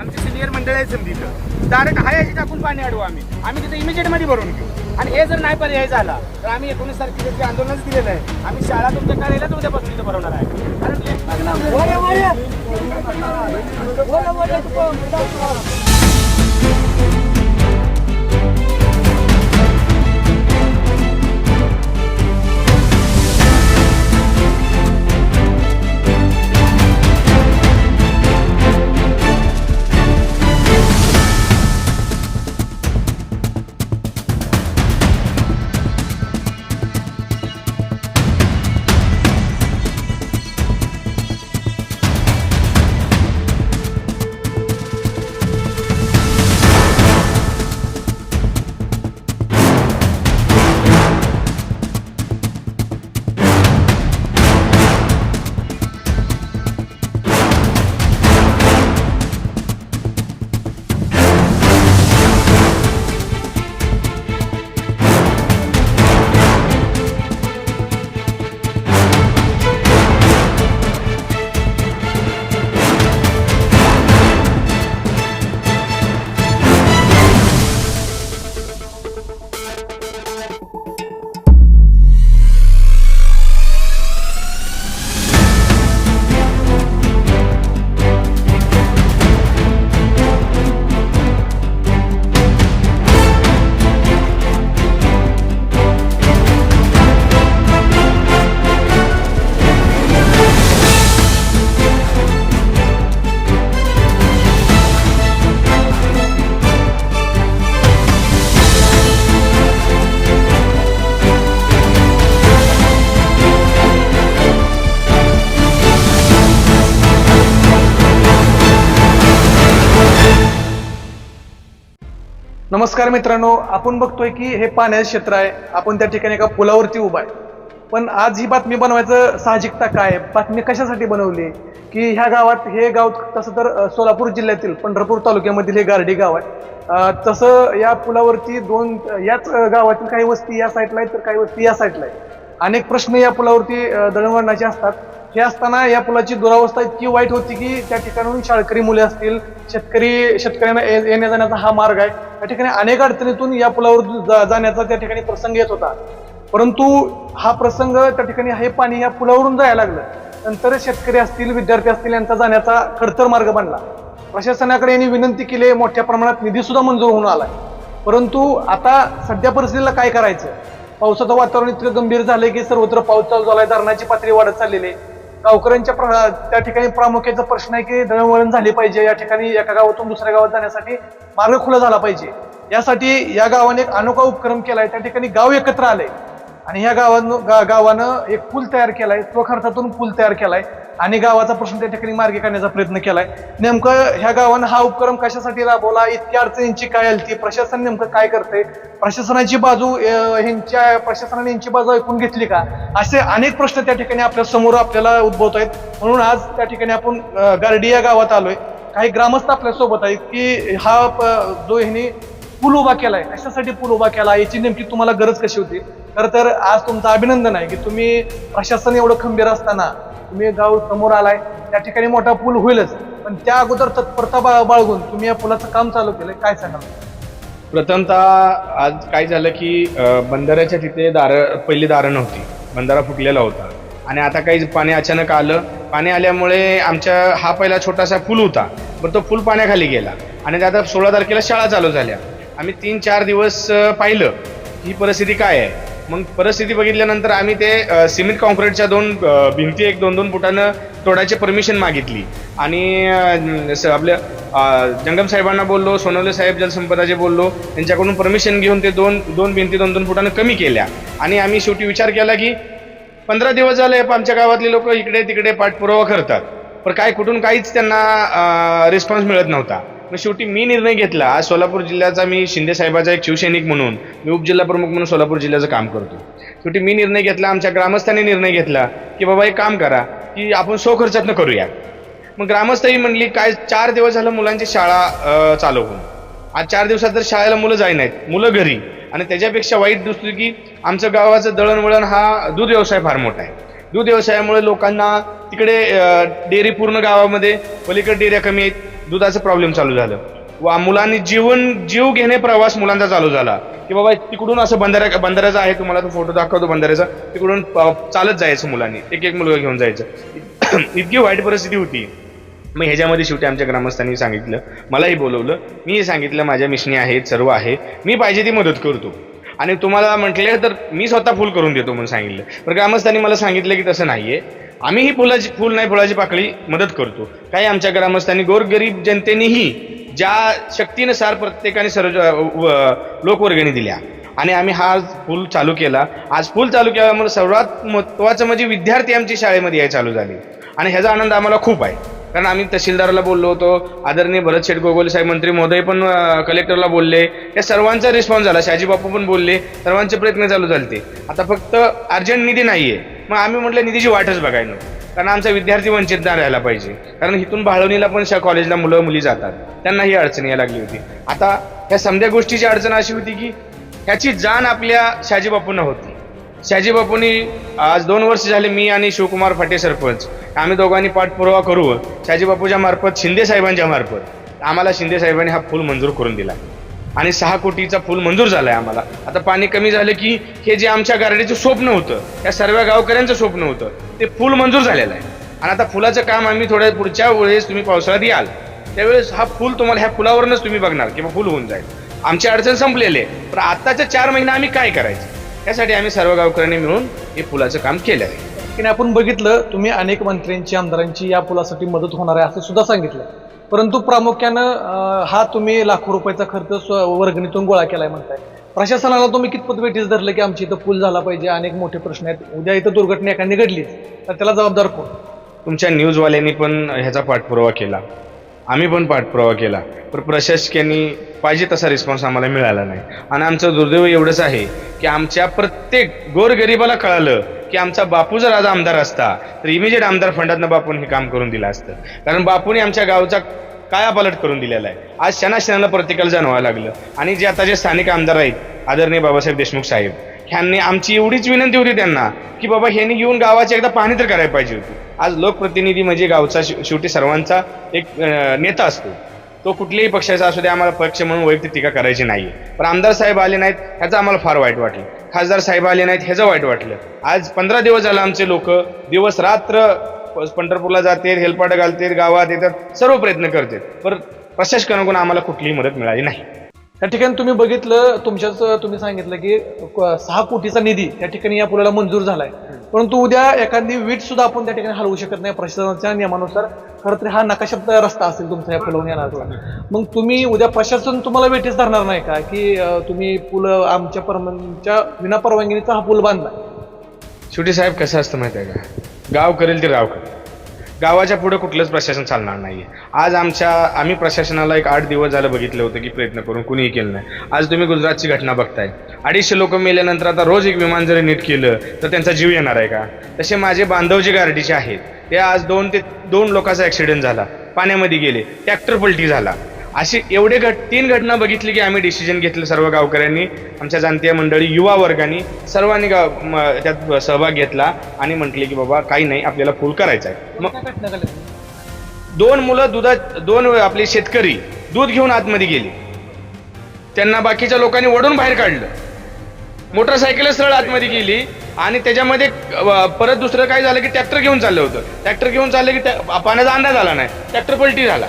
आमची सिनियर मंडळ आहे समतीचं डायरेक्ट हाय याची टाकून पाणी अडवू आम्ही आम्ही तिथे इमिजिएटमध्ये भरून घेऊ आणि हे जर नाही पर्याय झाला तर आम्ही एकोणीस तारखेला जे आंदोलनच दिलेलं आहे आम्ही शाळा तुमच्या काढायलाच तुमच्या इथं भरवणार आहे कारण नमस्कार मित्रांनो आपण बघतोय की हे पाण्याचं क्षेत्र आहे. आपण त्या ठिकाणी एका पुलावरती उभा आहे. पण आज ही बातमी बनवायचं साहजिकता काय बातमी कशासाठी बनवली? की ह्या गावात हे गाव तसं तर सोलापूर जिल्ह्यातील पंढरपूर तालुक्यामधील हे गारडी गाव आहे. तसं या पुलावरती दोन याच गावातील काही वस्ती या साईडला आहेत तर काही वस्ती या साईडला आहेत. अनेक प्रश्न या पुलावरती दळणवळणाचे असतात. हे असताना या पुलाची दुरावस्था इतकी वाईट होती की त्या ठिकाणून शाळकरी मुले असतील शेतकरी शेतकऱ्यांना ये- येण्या जाण्याचा हा मार्ग आहे. त्या ठिकाणी अनेक अडचणीतून या पुलावर जा- जाण्याचा त्या ठिकाणी प्रसंग येत होता. परंतु हा प्रसंग त्या ठिकाणी हे पाणी या पुलावरून जायला लागलं. नंतर शेतकरी असतील विद्यार्थी असतील यांचा जाण्याचा खडतर मार्ग बनला. प्रशासनाकडे यांनी विनंती केली आहे, मोठ्या प्रमाणात निधी सुद्धा मंजूर होऊन आलाय. परंतु आता सध्या परिस्थितीला काय करायचं? पावसाचं वातावरण इतकं गंभीर झालंय की सर्वत्र पाऊस चालू झालाय धरणाची पातळी वाढत चाललेली आहे. गावकऱ्यांच्या प्र- त्या ठिकाणी प्रामुख्याचा प्रश्न आहे की दळणवळण झाली पाहिजे. या ठिकाणी एका गावातून दुसऱ्या गावात जाण्यासाठी मार्ग खुला झाला पाहिजे. यासाठी या गावाने एक अनोखा उपक्रम केलाय. त्या ठिकाणी गाव एकत्र आलंय. आणि ह्या गावानं गा- गावानं एक पूल तयार केलाय. स्वखर्चातून पूल तयार केलाय. आणि गावाचा प्रश्न त्या ठिकाणी मार्गी काढण्याचा प्रयत्न केलाय. नेमकं ह्या गावानं हा उपक्रम कशासाठी राबवला? इतक्या अडचणींची काय आली? प्रशासन नेमकं काय करते प्रशासनाची बाजू ह्यांच्या प्रशासनाने यांची बाजू ऐकून घेतली का? असे अनेक प्रश्न त्या ठिकाणी आपल्यासमोर आपल्याला उद्भवत आहेत म्हणून आज त्या ठिकाणी आपण गार्डिया या गावात आलोय. काही ग्रामस्थ आपल्यासोबत आहेत की हा प- जो ह्यांनी पूल उभा केलाय कशासाठी पूल उभा केला याची नेमकी तुम्हाला गरज कशी होती? खरं तर आज तुमचं अभिनंदन आहे की तुम्ही प्रशासन एवढं खंबीर असताना तुम्ही गाव समोर आलाय. त्या ठिकाणी मोठा पूल होईलच. पण त्या अगोदर तत्परता बा- बाळगून तुम्ही या पुलाचं काम चालू केलं काय सांगाल? प्रथमतः आज काय झालं की अ, बंधाऱ्याच्या तिथे दारं पहिली दारं नव्हती. बंधारा फुटलेला होता. आणि आता काही पाणी अचानक आलं. पाणी आल्यामुळे आमच्या हा पहिला छोटासा पूल होता. पण तो पूल पाण्याखाली गेला. आणि आता सोळा तारखेला शाळा चालू झाल्या. आम्ही तीन चार दिवस अ, पाहिलं. ही परिस्थिती काय आहे? मग परिस्थिती बघितल्यानंतर आम्ही ते सिमेंट कॉन्क्रीटच्या दोन भिंती एक दोन दोन फुटानं तोडायची परमिशन मागितली. आणि स- आपल्या जंगम साहेबांना बोललो सोनवले साहेब जलसंपदाचे बोललो त्यांच्याकडून परमिशन घेऊन ते दोन दोन भिंती दोन दोन फुटानं कमी केल्या. आणि आम्ही शेवटी विचार केला की पंधरा दिवस झाले आमच्या गावातले लोक इकडे तिकडे पाठपुरावा करतात. पण काय कुठून काहीच त्यांना रिस्पॉन्स मिळत नव्हता. मग शेवटी मी निर्णय घेतला. आज सोलापूर जिल्ह्याचा मी शिंदे साहेबाचा एक शिवसैनिक म्हणून मी उपजिल्हा प्रमुख म्हणून सोलापूर जिल्ह्याचं काम करतो. शेवटी मी निर्णय घेतला आमच्या ग्रामस्थांनी निर्णय घेतला की बाबा एक काम करा की आपण स्वखर्चातनं करूया. मग ग्रामस्थही म्हणली काय चार दिवस झालं मुलांची शाळा चालू होऊन आज चार दिवसात तर शाळेला मुलं जाई नाहीत मुलं घरी. आणि त्याच्यापेक्षा वाईट दिसतो की आमचं गावाचं दळणवळण हा दूध व्यवसाय फार मोठा आहे. दूध व्यवसायामुळे लोकांना तिकडे डेअरी पूर्ण गावामध्ये पलीकडे डेऱ्या कमी आहेत. दुधाचं प्रॉब्लेम चालू झालं. वा मुलांनी जीवन जीव घेणे प्रवास मुलांचा चालू झाला. की बाबा तिकडून असं बंधाऱ्या बंधाऱ्याचा आहे तुम्हाला तो फोटो दाखवतो बंधाऱ्याचा तिकडून चालत जायचं मुलांनी. एक एक मुलगा घेऊन जायचं. इतकी वाईट परिस्थिती होती. मग ह्याच्यामध्ये शेवटी आमच्या ग्रामस्थांनी सांगितलं. मलाही बोलवलं. मी सांगितलं माझ्या मिशनी आहेत सर्व आहे. मी पाहिजे ती मदत करतो. आणि तुम्हाला म्हटले तर मी स्वतः फुल करून देतो म्हणून सांगितलं. पण ग्रामस्थांनी मला सांगितलं की तसं नाहीये. आम्ही ही फुलाची फुल नाही फुलाची पाकळी मदत करतो. काही आमच्या ग्रामस्थांनी गोरगरीब जनतेनेही ज्या शक्तीनुसार प्रत्येकाने सर्व व- लोकवर्गणी दिल्या. आणि आम्ही हा आज पूल चालू केला. आज पूल चालू केल्यामुळे सर्वात महत्त्वाचं म्हणजे विद्यार्थी आमची शाळेमध्ये याय चालू झाली. आणि ह्याचा आनंद आम्हाला खूप आहे. कारण आम्ही तहसीलदाराला बोललो होतो आदरणीय भरत शेठ गोगोले साहेब मंत्री महोदय पण कलेक्टरला बोलले. या सर्वांचा रिस्पॉन्स झाला शहाजी बापू पण बोलले. सर्वांचे प्रयत्न चालू झाले आता फक्त अर्जंट निधी नाहीये. मग आम्ही म्हटलं निधीची वाटच बघायला कारण आमचा विद्यार्थी वंचित नाही राहायला पाहिजे. कारण इथून भाळवणीला पण शा कॉलेजला मुलं मुली जातात. त्यांना ही अडचण यायला लागली होती. आता ह्या समध्या गोष्टीची अडचण अशी होती की ह्याची जाण आपल्या शहाजी बापूंना होती शहाजी बापूंनी आज दोन वर्ष झाले मी आणि शिवकुमार फाटे सरपंच. आम्ही दोघांनी पाठपुरावा करू शहाजी बापूच्या मार्फत शिंदे साहेबांच्या मार्फत आम्हाला शिंदे साहेबांनी हा फुल मंजूर करून दिला. आणि सहा कोटीचा फुल मंजूर झालाय आम्हाला. आता पाणी कमी झालं की हे जे आमच्या गारडीचं स्वप्न होतं या सर्व गावकऱ्यांचं स्वप्न होतं ते फूल मंजूर झालेलं आहे. आणि आता फुलाचं काम आम्ही थोड्या पुढच्या वेळेस तुम्ही पावसाळ्यात याल त्यावेळेस हा फुल तुम्हाला ह्या फुलावरूनच तुम्ही बघणार किंवा फुल होऊन जाईल. आमची अडचण संपलेली आहे. पण आत्ताच्या चार महिने आम्ही काय करायचं? यासाठी आम्ही सर्व गावकऱ्यांनी मिळून हे फुलाचं काम केलं आहे. की आपण बघितलं तुम्ही अनेक मंत्र्यांची आमदारांची या पुलासाठी मदत होणार आहे असं सुद्धा सांगितलं. परंतु प्रामुख्यानं हा तुम्ही लाखो रुपयाचा खर्च स्व- वर्गणीतून गोळा केलाय म्हणताय. प्रशासनाला तुम्ही कितपत वेटीस धरलं की आमची इथं पूल झाला पाहिजे? अनेक मोठे प्रश्न आहेत. उद्या इथं दुर्घटना एखादी घडली तर त्याला जबाबदार कोण? तुमच्या न्यूजवाल्यांनी पण ह्याचा पाठपुरावा केला. आम्ही पण पाठपुरावा केला. पण प्रशासकांनी पाहिजे तसा रिस्पॉन्स आम्हाला मिळाला नाही. आणि आमचं दुर्दैव एवढंच आहे की आमच्या प्रत्येक गोरगरिबाला कळालं की आमचा बापू जर आज आमदार असता तर इमिजिएट आमदार फंडातनं बापून हे काम करून दिलं असतं. कारण बापूने आमच्या गावचा कायापालट करून दिलेला आहे. आज क्षणाक्षणाला प्रत्येकाला जाणवायला लागलं. आणि जे आता जे स्थानिक आमदार आहेत आदरणीय बाबासाहेब देशमुख साहेब ह्यांनी आमची एवढीच विनंती होती त्यांना की बाबा ह्यांनी येऊन गावाची एकदा पाहणी तर करायला पाहिजे होती. आज लोकप्रतिनिधी म्हणजे गावचा शेवटी सर्वांचा एक नेता असतो. तो कुठल्याही पक्षाचा असू दे आम्हाला पक्ष म्हणून वैयक्तिक टीका करायची नाही पण आमदार साहेब आले नाहीत ह्याचं आम्हाला फार वाईट वाटलं. खासदार साहेब आले नाहीत ह्याचं वाईट वाटलं. आज पंधरा दिवस झालं आमचे लोक दिवस रात्र प- पंढरपूरला जाते हेलपाट घालतात गावात येतात सर्व प्रयत्न करतात. पर प्रशासनाकडून आम्हाला कुठलीही मदत मिळाली नाही. त्या ठिकाणी तुम्ही बघितलं तुमच्याच तुम्ही सांगितलं की सहा कोटीचा निधी त्या ठिकाणी या पुलाला मंजूर झालाय. परंतु उद्या एखादी वीट सुद्धा आपण त्या ठिकाणी हलवू शकत नाही. प्रशासनाच्या नियमानुसार खरं तर हा नकाशात रस्ता असेल तुमचा या पुलावून येणार. मग तुम्ही उद्या प्रशासन तुम्हाला वेटीस धरणार नाही का? की तुम्ही पूल आमच्या परवानगीच्या विना परवानगीचा हा पूल बांधला. शेवटी साहेब कसं असतं माहिती आहे का? गाव करेल ते राव करेल गावाच्या पुढे कुठलंच प्रशासन चालणार नाही आज आमच्या आम्ही प्रशासनाला एक आठ दिवस झालं बघितलं होतं की प्रयत्न करून कुणीही केलं नाही. आज तुम्ही गुजरातची घटना बघताय. अडीचशे लोक मेल्यानंतर आता रोज एक विमान जरी नीट केलं तर त्यांचा जीव येणार आहे का? तसे माझे बांधव जे गार्डीचे आहेत. ते आज दोन ते दोन लोकांचा ॲक्सिडेंट झाला. पाण्यामध्ये गेले. ट्रॅक्टर पलटी झाला. अशी एवढे घट तीन घटना बघितली की आम्ही डिसिजन घेतलं सर्व गावकऱ्यांनी आमच्या जाणत्या मंडळी युवा वर्गाने सर्वांनी गाव त्यात सहभाग घेतला आणि म्हटले की बाबा काही नाही आपल्याला फुल करायचं आहे. मग? दोन मुलं दुधात दोन आपले शेतकरी दूध घेऊन आतमध्ये गेले. त्यांना बाकीच्या लोकांनी वडून बाहेर काढलं. मोटरसायकल सरळ आतमध्ये गेली आणि त्याच्यामध्ये परत दुसरं काय झालं की ट्रॅक्टर घेऊन चाललं होतं. ट्रॅक्टर घेऊन चाललं की पाण्याचा अंदाज आला नाही. ट्रॅक्टर पलटी झाला.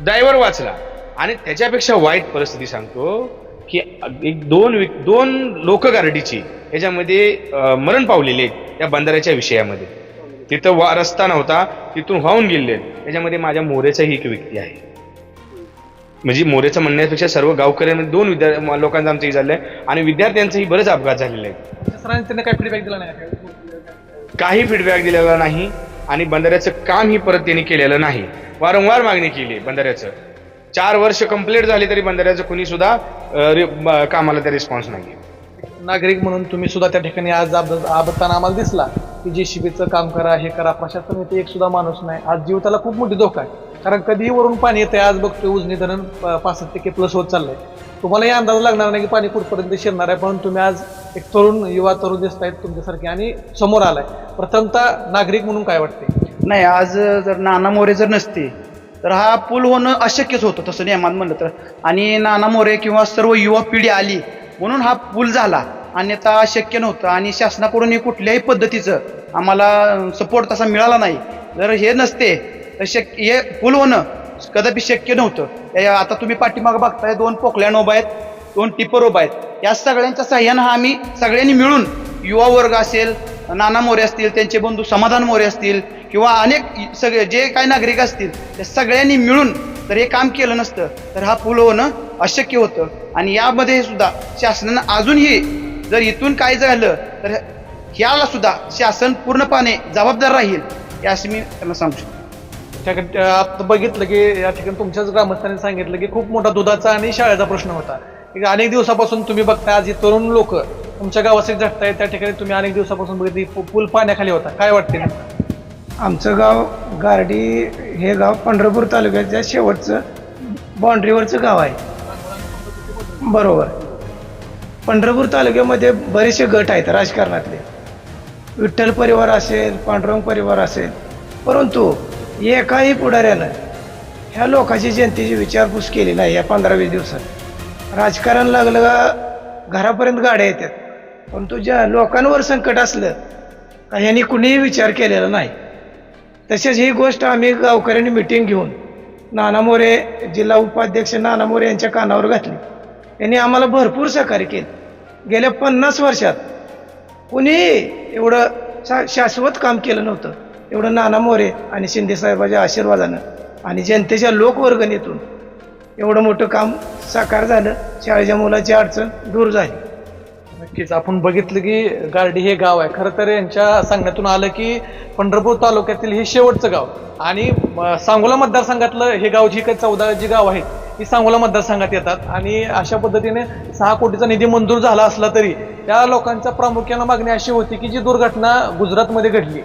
ड्रायव्हर वाचला. आणि त्याच्यापेक्षा वाईट परिस्थिती सांगतो की एक दोन विक- दोन लोक गारडीची याच्यामध्ये मरण पावलेले आहेत या बंधाऱ्याच्या विषयामध्ये. तिथं वा रस्ता नव्हता तिथून वाहून गेले त्याच्यामध्ये माझ्या मोरेचाही एक व्यक्ती आहे. म्हणजे मोरेचं म्हणण्यापेक्षा सर्व गावकऱ्यांमध्ये दोन विद्या लोकांचा आमचं हे झालंय आणि विद्यार्थ्यांचंही बरेच अपघात झालेले आहेत. प्रशासनाने त्यांना काय फीडबॅक दिला नाही? काही फीडबॅक दिलेला नाही आणि बंधाऱ्याचं काम ही परत त्यांनी केलेलं नाही. वारंवार मागणी केली बंधाऱ्याचं चार वर्ष कंप्लीट झाली तरी बंधाऱ्याचं कुणी सुद्धा रि- कामाला त्या रिस्पॉन्स नाही नागरिक म्हणून तुम्ही सुद्धा त्या ठिकाणी आज आब- आम्हाला दिसला की जे शिबीचं काम करा हे करा प्रशासन येते एक सुद्धा माणूस नाही. आज जीवताला खूप मोठी धोका आहे. कारण कधीही वरून पाणी येते आज बघतोय उजनी धरण प- पासष्ट टक्के प्लस होत चाललंय. तुम्हालाही अंदाज लागणार नाही की पाणी कुठपर्यंत शिरणार आहे पण तुम्ही आज एक तरुण युवा तरुण दिसत आहेत तुमच्यासारखे आणि समोर आलाय. प्रथमतः नागरिक म्हणून काय वाटते नाही आज जर नाना मोरे जर नसते तर हा पूल होणं अशक्यच होतं तसं नियमात म्हणलं तर. आणि नाना मोरे किंवा सर्व युवा पिढी आली म्हणून हा पूल झाला. अन्यथा शक्य नव्हतं. आणि शासनाकडून कुठल्याही पद्धतीचं आम्हाला सपोर्ट तसा मिळाला नाही. जर हे नसते तर शक्य हे पूल होणं कदापि शक्य नव्हतं. आता तुम्ही पाठीमागं बघताय दोन पोकल्यान उभा आहेत दोन टिपर उभा आहेत. या सगळ्यांच्या सहाय्यानं हा आम्ही सगळ्यांनी मिळून युवा वर्ग असेल नाना मोरे असतील त्यांचे बंधू समाधान मोरे असतील किंवा अनेक सगळे जे काही नागरिक असतील त्या सगळ्यांनी मिळून जर हे काम केलं नसतं तर हा पूल होणं अशक्य होतं. आणि यामध्ये सुद्धा शासनानं अजूनही जर इथून काय झालं तर ह्याला सुद्धा शासन पूर्णपणे जबाबदार राहील हे असं मी त्यांना सांगू शकतो. त्याकडे आता बघितलं की या ठिकाणी तुमच्याच ग्रामस्थांनी सांगितलं की खूप मोठा दुधाचा आणि शाळेचा प्रश्न होता. अनेक दिवसापासून तुम्ही बघताय आज तरुण लोक तुमच्या गावासाठी झटताय त्या ठिकाणी तुम्ही अनेक दिवसापासून बघितली पूल पाण्याखाली होता. काय वाटते आमचं गाव गारडी हे गाव पंढरपूर तालुक्याच्या शेवटचं बाउंड्रीवरचं गाव आहे. बरोबर. पंढरपूर तालुक्यामध्ये बरेचसे गट आहेत राजकारणातले. विठ्ठल परिवार असेल पांडुरंग परिवार असेल परंतु एकाही पुढाऱ्यानं ह्या लोकांची जनतेची विचारपूस केली नाही या पंधरा वीस दिवसात. राजकारण लागलं का घरापर्यंत गाड्या येतात. परंतु ज्या लोकांवर संकट असलं का ह्यांनी कुणीही विचार केलेला नाही. तसेच ही गोष्ट आम्ही गावकऱ्यांनी मिटिंग घेऊन नाना मोरे जिल्हा उपाध्यक्ष नाना मोरे यांच्या कानावर घातली. यांनी आम्हाला भरपूर सहकार्य केलं. गेल्या पन्नास वर्षात कुणीही एवढं शा शाश्वत काम केलं नव्हतं. एवढं नाना मोरे आणि शिंदेसाहेबाच्या आशीर्वादानं आणि जनतेच्या लोकवर्गणीतून एवढं मोठं काम साकार झालं. शाळेच्या मुलाची अडचण दूर झाली. नक्कीच. आपण बघितलं की गारडी हे गाव आहे. खरं तर यांच्या सांगण्यातून आलं की पंढरपूर तालुक्यातील हे शेवटचं गाव. आणि सांगोला मतदारसंघातलं हे गाव जी काही चौदा जी गाव आहेत ती सांगोला मतदारसंघात येतात. आणि अशा पद्धतीने सहा कोटीचा निधी मंजूर झाला असला तरी त्या लोकांच्या प्रामुख्यानं मागणी अशी होती की जी दुर्घटना गुजरातमध्ये घडली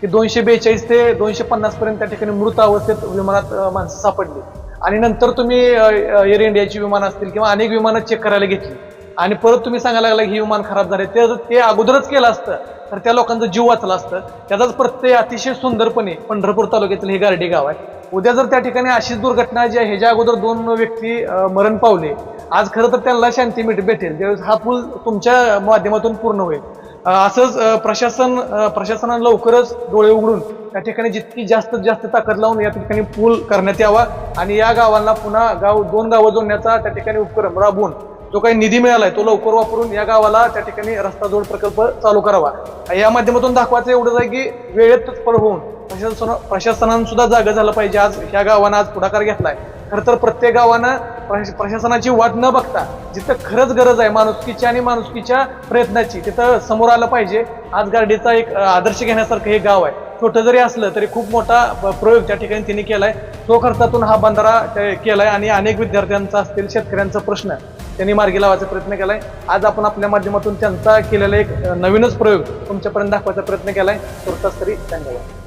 की दोनशे बेचाळीस ते दोनशे पन्नास पर्यंत त्या ठिकाणी मृत अवस्थेत विमानात माणसं सापडली. आणि नंतर तुम्ही एअर इंडियाची विमानं असतील किंवा अनेक विमानं चेक करायला घेतली. आणि परत तुम्ही सांगायला लागला की विमान खराब झाले. ते जर ते अगोदरच केलं असतं तर त्या लोकांचा जीव वाचला असतं. त्याचाच प्रत्यय अतिशय सुंदरपणे पंढरपूर तालुक्यातील हे गारडी गाव आहे. उद्या जर त्या ठिकाणी अशीच दुर्घटना जी आहे ह्याच्या अगोदर दोन व्यक्ती मरण पावले. आज खरं तर त्यांना शांती मिठ भेटेल. ज्यावेळेस हा पूल तुमच्या माध्यमातून पूर्ण होईल. असंच प्रशासन प्रशासनानं लवकरच डोळे उघडून त्या ठिकाणी जितकी जास्तीत जास्त ताकद लावून या ठिकाणी पूल करण्यात यावा. आणि या गावांना पुन्हा गाव दोन गावं जोडण्याचा त्या ठिकाणी उपक्रम राबवून जो काही निधी मिळालाय तो लवकर वापरून या गावाला त्या ठिकाणी रस्ता जोड प्रकल्प चालू करावा. या माध्यमातून दाखवायचं एवढंच आहे की वेळेत पळ होऊन प्रशासन प्रशासनानं सुद्धा जागं झालं पाहिजे. आज ह्या गावानं आज पुढाकार घेतलाय. खरं तर प्रत्येक गावानं प्रशासनाची वाट न बघता जिथं खरंच गरज आहे माणुसकीच्या आणि माणुसकीच्या प्रयत्नाची तिथं समोर आलं पाहिजे. आज गार्डीचा एक आदर्श घेण्यासारखं हे गाव आहे. छोटं जरी असलं तरी खूप मोठा प- प्रयोग त्या ठिकाणी त्यांनी केलाय. तो खर्चातून हा बंधारा ते- केलाय आणि अनेक विद्यार्थ्यांचा असतील शेतकऱ्यांचा प्रश्न त्यांनी मार्गी लावायचा प्रयत्न केलाय. आज आपण आपल्या माध्यमातून त्यांचा केलेला एक नवीनच प्रयोग तुमच्यापर्यंत दाखवायचा प्रयत्न केलाय. तुर्तास तरी धन्यवाद.